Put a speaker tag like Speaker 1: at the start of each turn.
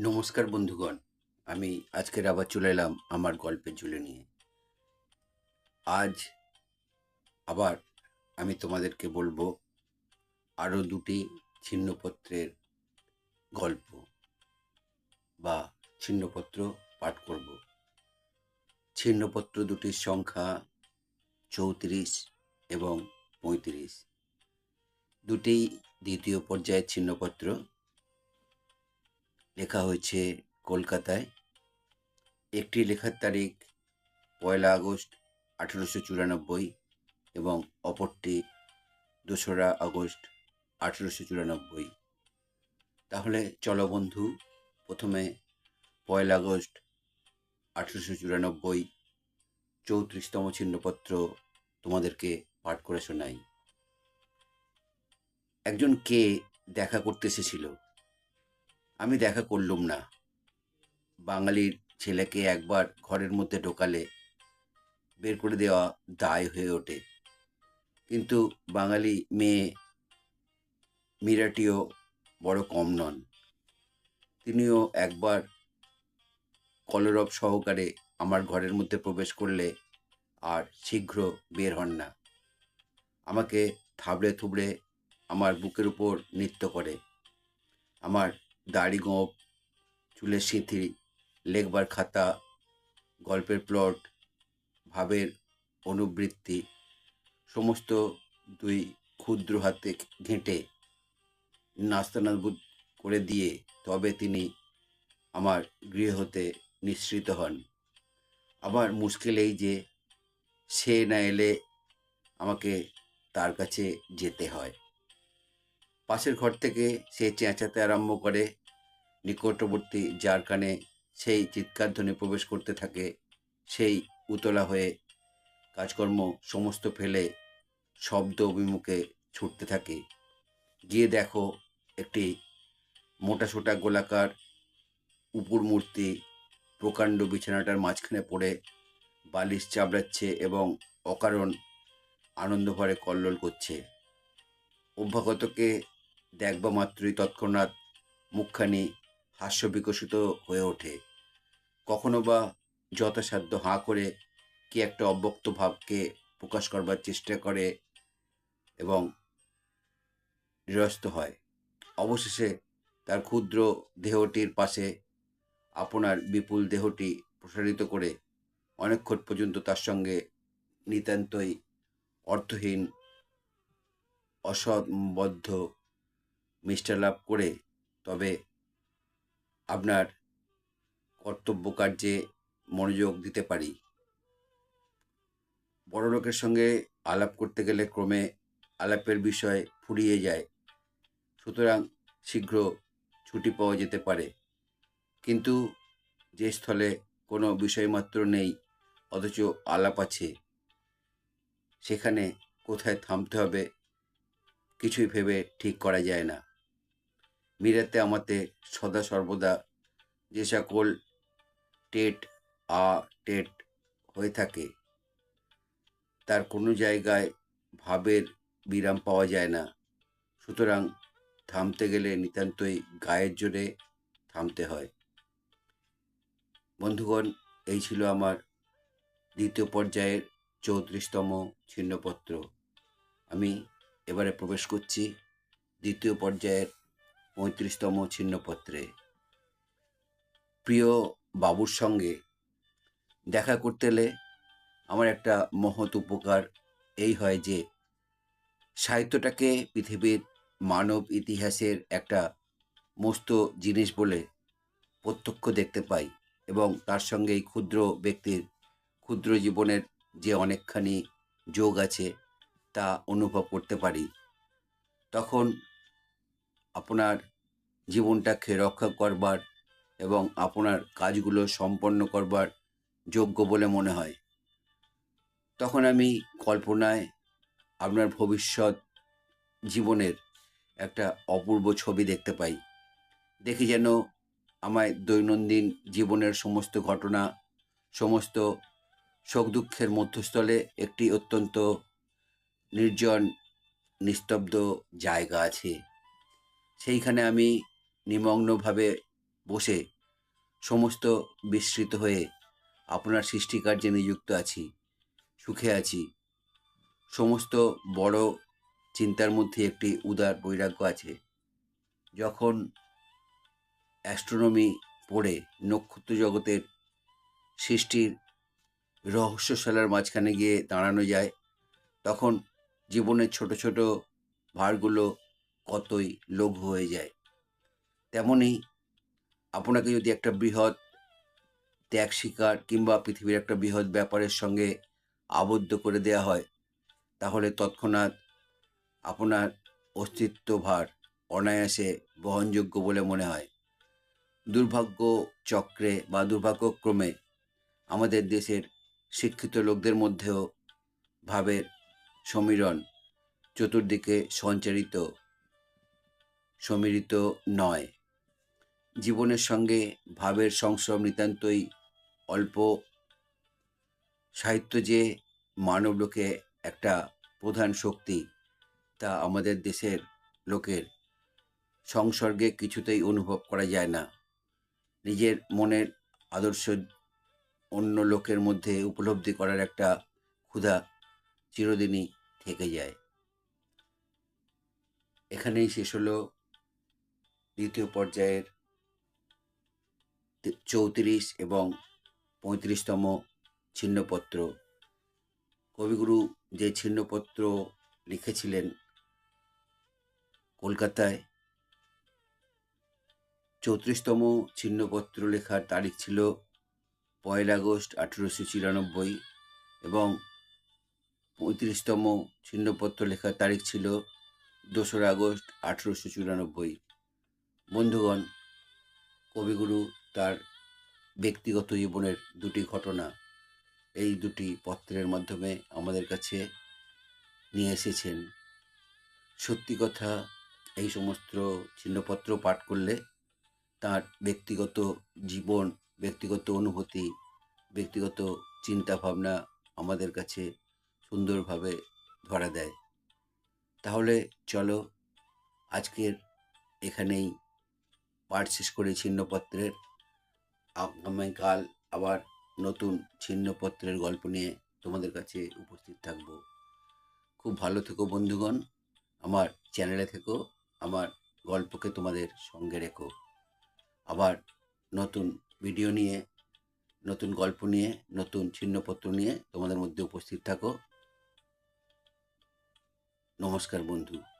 Speaker 1: নমস্কার বন্ধুগণ, আমি আজকের আবার চলে এলাম আমার গল্পের ঝুলে নিয়ে। আজ আবার আমি তোমাদেরকে বলব আরও দুটি ছিন্নপত্রের গল্প বা ছিন্নপত্র পাঠ করব। ছিন্নপত্র দুটির সংখ্যা চৌত্রিশ এবং পঁয়ত্রিশ। দুটি দ্বিতীয় পর্যায়ের ছিন্নপত্র লেখা হয়েছে কলকাতায়। একটি লেখার তারিখ পয়লা আগস্ট আঠেরোশো চুরানব্বই এবং অপরটি দোসরা আগস্ট আঠেরোশো চুরানব্বই। তাহলে চলো বন্ধু, প্রথমে পয়লা আগস্ট আঠেরোশো চুরানব্বই চৌত্রিশতম চিহ্নপত্র তোমাদেরকে পাঠ করে শোনাই। একজন কে দেখা করতে এসেছিল? আমি দেখা করলুম না। বাঙালির ছেলেকে একবার ঘরের মধ্যে ঢোকালে বের করে দেওয়া দায় হয়ে ওঠে। কিন্তু বাঙালি মেয়ে মীরাটিও বড় কম নন। তিনিও একবার কলরব সহকারে আমার ঘরের মধ্যে প্রবেশ করলে আর শীঘ্র বের হন না। আমাকে থাবড়ে থুবড়ে আমার বুকের উপর নৃত্য করে। আমার দাড়ি গোঁপ চুলের সিঁথি লেখবার খাতা, গল্পের প্লট, ভাবের অনুবৃত্তি, সমস্ত দুই ক্ষুদ্র হাতে ঘেঁটে নাস্তানাবুদ করে দিয়ে তবে তিনি আমার গৃহ হতে নিঃসৃত হন। আমার মুশকিল এই যে সে না এলে আমাকে তার কাছে যেতে হয়। পাশের ঘর থেকে সে চেঁচাতে আরম্ভ করে। নিকটবর্তী যার কানে সেই চিৎকার ধ্বনি প্রবেশ করতে থাকে। সেই উতলা হয়ে কাজকর্ম সমস্ত ফেলে শব্দ অভিমুখে ছুটতে থাকে। গিয়ে দেখো একটি মোটাসোটা গোলাকার উপুর মূর্তি প্রকাণ্ড বিছানাটার মাঝখানে পড়ে, বালিশ চাবড়াচ্ছে এবং অকারণ আনন্দ ভরে কল্লোল করছে। অভ্যাগতকে দেখবা মাত্রই তৎক্ষণাৎ মুখখানি হাস্য বিকশিত হয়ে ওঠে। কখনো বা যথাসাধ্য হাঁ করে কি একটা অব্যক্ত ভাবকে প্রকাশ করবার চেষ্টা করে এবং নিরস্ত হয়। অবশেষে তার ক্ষুদ্র দেহটির পাশে আপনার বিপুল দেহটি প্রসারিত করে অনেকক্ষণ পর্যন্ত তার সঙ্গে নিতান্তই অর্থহীন, অসম্বদ্ধ মিষ্টা লাভ করে, তবে আপনার কর্তব্য কার্যে মনোযোগ দিতে পারি। বড় লোকের সঙ্গে আলাপ করতে গেলে ক্রমে আলাপের বিষয় ফুরিয়ে যায়। সুতরাং শীঘ্র ছুটি পাওয়া যেতে পারে। কিন্তু যে স্থলে কোনো বিষয়মাত্র নেই, অথচ আলাপ আছে, সেখানে কোথায় থামতে হবে কিছুই ভেবে ঠিক করা যায় না। মিরাতে আমাতে সদা সর্বদা যে সকল টেট আ টেট হয়ে থাকে, তার কোনো জায়গায় ভাবের বিরাম পাওয়া যায় না। সুতরাং থামতে গেলে নিতান্তই গায়ের জোরে থামতে হয়। বন্ধুগণ, এই ছিল আমার দ্বিতীয় পর্যায়ের চৌত্রিশতম ছিন্নপত্র। আমি এবারে প্রবেশ করছি দ্বিতীয় পর্যায়ের পঁয়ত্রিশতম ছিন্নপত্রে। প্রিয় বাবুর সঙ্গে দেখা করতে এলে আমার একটা মহৎ উপকার এই হয় যে, সাহিত্যটাকে পৃথিবীর মানব ইতিহাসের একটা মস্ত জিনিস বলে প্রত্যক্ষ দেখতে পাই এবং তার সঙ্গে এই ক্ষুদ্র ব্যক্তির ক্ষুদ্র জীবনের যে অনেকখানি যোগ আছে তা অনুভব করতে পারি। তখন আপনার জীবনটাকে রক্ষা করবার এবং আপনার কাজগুলো সম্পন্ন করবার যোগ্য বলে মনে হয়। তখন আমি কল্পনায় আপনার ভবিষ্যৎ জীবনের একটা অপূর্ব ছবি দেখতে পাই। দেখি যেন আমায় দৈনন্দিন জীবনের সমস্ত ঘটনা, সমস্ত শোক দুঃখের মধ্যস্থলে একটি অত্যন্ত নির্জন, নিস্তব্ধ জায়গা আছে। সেইখানে আমি নিমগ্নভাবে বসে সমস্ত বিস্মৃত হয়ে আপনার সৃষ্টিকার্যে নিযুক্ত আছি, সুখে আছি। সমস্ত বড় চিন্তার মধ্যে একটি উদার বৈরাগ্য আছে। যখন অ্যাস্ট্রোনমি পড়ে নক্ষত্র জগতের সৃষ্টির রহস্যশালার মাঝখানে গিয়ে দাঁড়ানো যায়, তখন জীবনের ছোট ছোট ভারগুলো কতই লঘু হয়ে যায়। তেমনই আপনাকে যদি একটা বৃহৎ ত্যাগ শিকার কিংবা পৃথিবীর একটা বৃহৎ ব্যাপারের সঙ্গে আবদ্ধ করে দেয়া হয়, তাহলে তৎক্ষণাৎ আপনার অস্তিত্ব ভার অনায়াসে বহনযোগ্য বলে মনে হয়। দুর্ভাগ্য চক্রে বা দুর্ভাগ্যক্রমে আমাদের দেশের শিক্ষিত লোকদের মধ্যেও ভাবের সমীরণ চতুর্দিকে সঞ্চারিত সমীরিত নয়। জীবনের সঙ্গে ভাবের সংশ্রম নিতান্তই অল্প সাহিত্য যে মানব লোকে একটা প্রধান শক্তি, তা আমাদের দেশের লোকের সংসর্গে কিছুতেই অনুভব করা যায় না। নিজের মনের আদর্শ অন্য লোকের মধ্যে উপলব্ধি করার একটা ক্ষুধা চিরদিনই থেকে যায়। এখানেই শেষ হলো দ্বিতীয় পর্যায়ের চৌত্রিশ এবং পঁয়ত্রিশতম ছিন্নপত্র। কবিগুরু যে ছিন্নপত্র লিখেছিলেন কলকাতায়, চৌত্রিশতম ছিন্নপত্র লেখার তারিখ ছিল পয়লা আগস্ট আঠেরোশো চিরানব্বই এবং পঁয়ত্রিশতম ছিন্নপত্র লেখার তারিখ ছিল দোসরা আগস্ট আঠেরোশো চুরানব্বই। বন্ধুগণ, কবিগুরু তার ব্যক্তিগত জীবনের দুটি ঘটনা। এই দুটি পত্রের মাধ্যমে আমাদের কাছে নিয়ে এসেছেন। সত্যি কথা, এই সমস্ত চিহ্নপত্র পাঠ করলে তার ব্যক্তিগত জীবন, ব্যক্তিগত অনুভূতি, ব্যক্তিগত চিন্তা ভাবনা আমাদের কাছে সুন্দরভাবে ধরা দেয়। তাহলে চলো, আজকের এখানেই পাঠ শেষ করে ছিন্নপত্রের আগামীকাল আবার নতুন ছিন্নপত্রের গল্প নিয়ে তোমাদের কাছে উপস্থিত থাকব। খুব ভালো থেকো বন্ধুগণ, আমার চ্যানেলে থেকো, আমার গল্পকে তোমাদের সঙ্গে রেখো। আবার নতুন ভিডিও নিয়ে, নতুন গল্প নিয়ে, নতুন ছিন্নপত্র নিয়ে তোমাদের মধ্যে উপস্থিত থাকো। নমস্কার বন্ধু।